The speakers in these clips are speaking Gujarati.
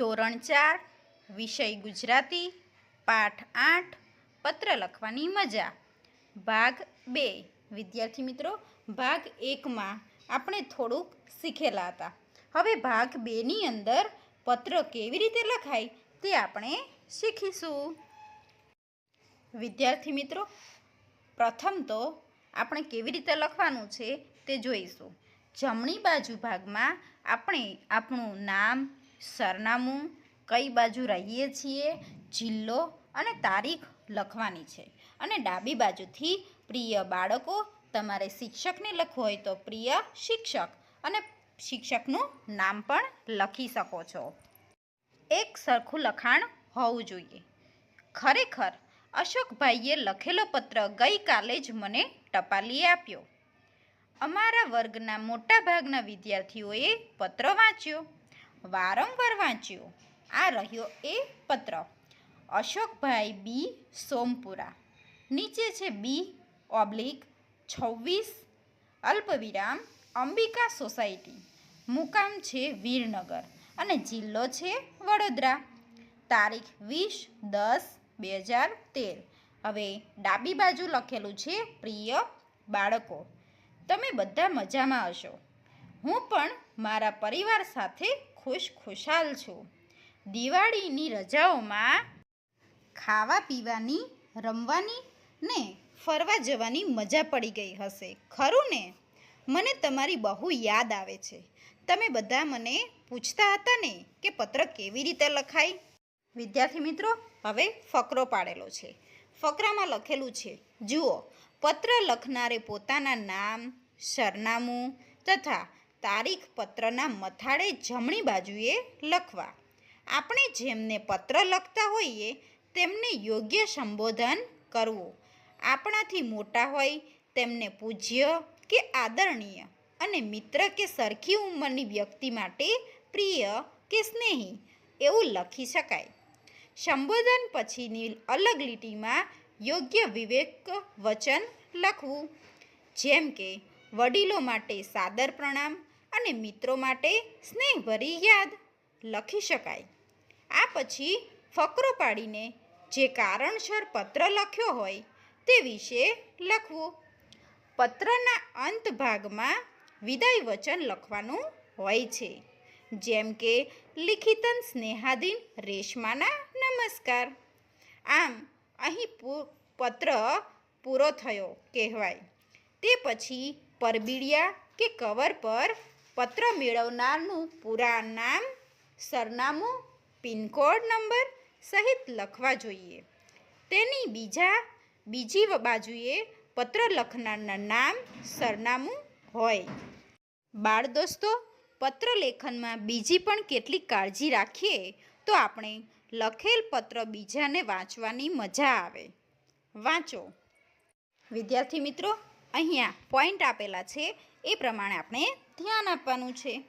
ધોરણ ચાર, વિષય ગુજરાતી, પાઠ આઠ, પત્ર લખવાની મજા. ભાગ બે. વિદ્યાર્થી મિત્રો, ભાગ એકમાં આપણે થોડુંક શીખેલા હતા. હવે ભાગ બેની અંદર પત્ર કેવી રીતે લખાય તે આપણે શીખીશું. વિદ્યાર્થી મિત્રો, પ્રથમ તો આપણે કેવી રીતે લખવાનું છે તે જોઈશું. જમણી બાજુ ભાગમાં આપણે આપણું નામ સરનામું કઈ બાજુ રહીએ છીએ, જિલ્લો અને તારીખ લખવાની છે. અને ડાબી બાજુથી, પ્રિય બાળકો, તમારે શિક્ષકને લખવું હોય તો પ્રિય શિક્ષક અને શિક્ષકનું નામ પણ લખી શકો છો. એક સરખું લખાણ હોવું જોઈએ. ખરેખર, અશોકભાઈએ લખેલો પત્ર ગઈકાલે જ મને ટપાલીએ આપ્યો. અમારા વર્ગના મોટાભાગના વિદ્યાર્થીઓએ પત્ર વાંચ્યો. વારંવાર વાંચ્યો. આ રહ્યો એ પત્ર. અશોકભાઈ બી. સોમપુરા. નીચે છે બી. ઓબ્લિક છવ્વીસ. અલ્પવિરામ અંબિકા સોસાયટી. મુકામ છે વીરનગર અને જિલ્લો છે વડોદરા. તારીખ વીસ દસ બે હજાર તેર. હવે ડાબી બાજુ લખેલું છે, પ્રિય બાળકો, તમે બધા મજામાં હશો. હું પણ મારા પરિવાર સાથે ખુશ ખુશાલ છું. દિવાળીની રજાઓમાં ખાવા પીવાની, રમવાની ને ફરવા જવાની મજા પડી ગઈ હશે. ખરું ને? મને તમારી બહુ યાદ આવે છે. તમે બધા મને પૂછતા હતા ને કે પત્ર કેવી રીતે લખાય? વિદ્યાર્થી મિત્રો, હવે ફકરો પાડેલો છે. ફકરામાં લખેલું છે, જુઓ, પત્ર લખનારે પોતાના નામ, સરનામું તથા તારીખ પત્રના મથાળે જમણી બાજુએ લખવા. આપણે જેમને પત્ર લખતા હોઈએ તેમને યોગ્ય સંબોધન કરવું. આપણાથી મોટા હોય, તેમને પૂજ્ય કે આદરણીય અને મિત્ર કે સરખી ઉંમરની વ્યક્તિ માટે પ્રિય કે સ્નેહી, એવું લખી શકાય. સંબોધન પછીની અલગ લીટીમાં યોગ્ય વિવેક વચન લખવું. જેમ કે, વડીલો માટે સાદર પ્રણામ અને મિત્રો માટે સ્નેહભરી યાદ લખી શકાય. આ પછી ફકરો પાડીને જે કારણસર પત્ર લખ્યો હોય તે વિશે લખવું. પત્રના અંત ભાગમાં વિદાય વચન લખવાનું હોય છે. જેમ કે, લિખિતન સ્નેહાધીન રેશમાના નમસ્કાર. આમ, અહીં પત્ર પૂરો થયો કહેવાય. તે પછી પરબીડિયા કે કવર પર પત્ર મેળવનારનું પૂરા નામ, સરનામું, પિનકોડ નંબર સહિત લખવા જોઈએ. તેની બીજા, બીજી બાજુએ પત્ર લખનારના નામ, સરનામું હોય. બાળ દોસ્તો, પત્ર લેખનમાં બીજી પણ કેટલી કાળજી રાખીએ તો આપણે લખેલ પત્ર બીજાને વાંચવાની મજા આવે. વાંચો. વિદ્યાર્થી મિત્રો, અહીંયા પોઈન્ટ આપેલા છે. એ પ્રમાણે આપણે ધ્યાન આપવાનું છે.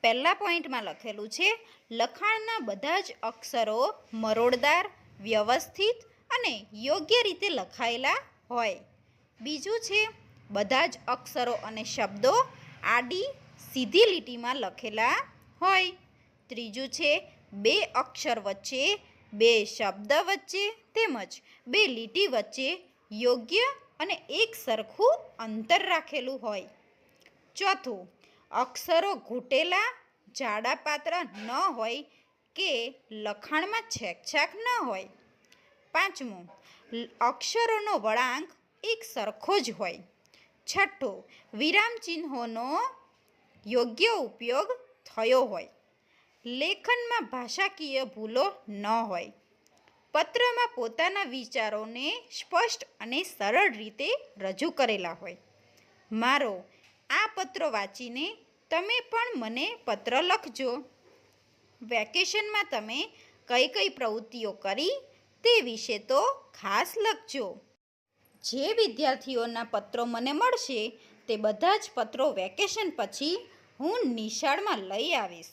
પહેલા પોઈન્ટમાં લખેલું છે, લખાણના બધા જ અક્ષરો મરોડદાર, વ્યવસ્થિત અને યોગ્ય રીતે લખાયેલા હોય. બીજું છે, બધા જ અક્ષરો અને શબ્દો આડી સીધી લીટીમાં લખેલા હોય. ત્રીજું છે, બે અક્ષર વચ્ચે બે શબ્દ વચ્ચે તેમજ બે લીટી વચ્ચે યોગ્ય અને એક સરખું અંતર રાખેલું હોય. ચોથું અક્ષરો ઘૂંટેલા, જાડા પાત્ર ન હોય કે લખાણમાં છેકછાક ન હોય. પાંચમું, અક્ષરોનો વળાંક એક સરખો જ હોય. છઠ્ઠું, વિરામ ચિહ્નોનો યોગ્ય ઉપયોગ થયો હોય. લેખનમાં ભાષાકીય ભૂલો ન હોય. પત્રમાં પોતાના વિચારોને સ્પષ્ટ અને સરળ રીતે રજૂ કરેલા હોય. મારો આ પત્રો વાંચીને તમે પણ મને પત્ર લખજો. વેકેશનમાં તમે કઈ કઈ પ્રવૃત્તિઓ કરી તે વિશે તો ખાસ લખજો. જે વિદ્યાર્થીઓના પત્રો મને મળશે તે બધા જ પત્રો વેકેશન પછી હું નિશાળમાં લઈ આવીશ.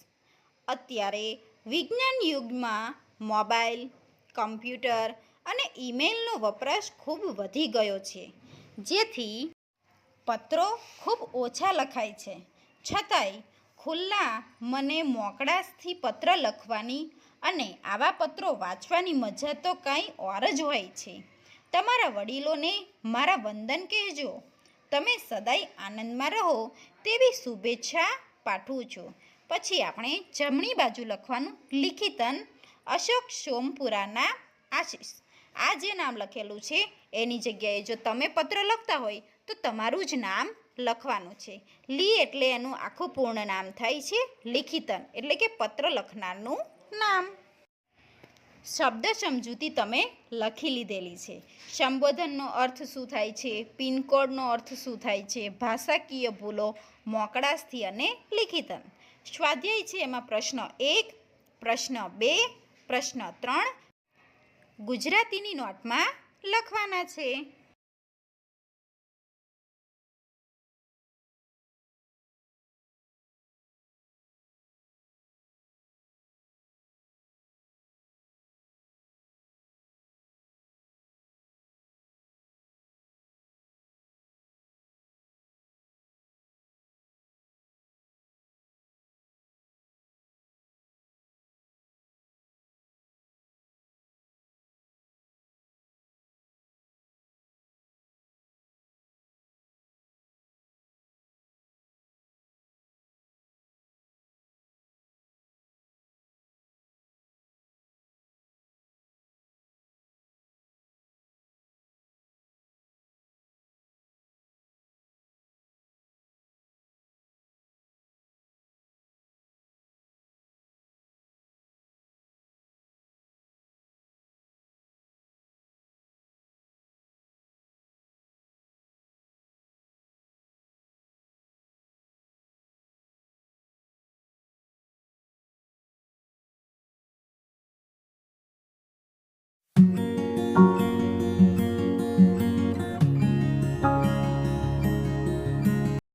અત્યારે વિજ્ઞાન યુગમાં મોબાઈલ, કમ્પ્યુટર અને ઈમેલનો વપરાશ ખૂબ વધી ગયો છે. જેથી પત્રો ખૂબ ઓછા લખાય છે. છતાંય ખુલ્લા મને મોકળાશથી પત્ર લખવાની અને આવા પત્રો વાંચવાની મજા તો કાંઈ ઓર જ હોય છે. તમારા વડીલોને મારા વંદન કહેજો. તમે સદાય આનંદમાં રહો તેવી શુભેચ્છા પાઠવું છું. પછી આપણે જમણી બાજુ લખવાનું લિખિતન અશોક સોમપુરાના આશીષ. આ જે નામ લખેલું છે, એની જગ્યાએ જો તમે પત્ર લખતા હોય તો તમારું જ નામ લખવાનું છે. લી એટલે એનું આખું પૂર્ણ નામ થાય છે, લિખિતન. એટલે કે પત્ર લખનારનું નામ. શબ્દ સમજૂતી તમે લખી લીધેલી છે. સંબોધનનો અર્થ શું થાય છે? પિનકોડનો અર્થ શું થાય છે? ભાષાકીય ભૂલો, મોકળાશથી અને લિખિતન. સ્વાધ્યાય છે એમાં પ્રશ્ન એક, પ્રશ્ન બે, પ્રશ્ન ત્રણ. ગુજરાતીની નોટમાં લખવાના છે.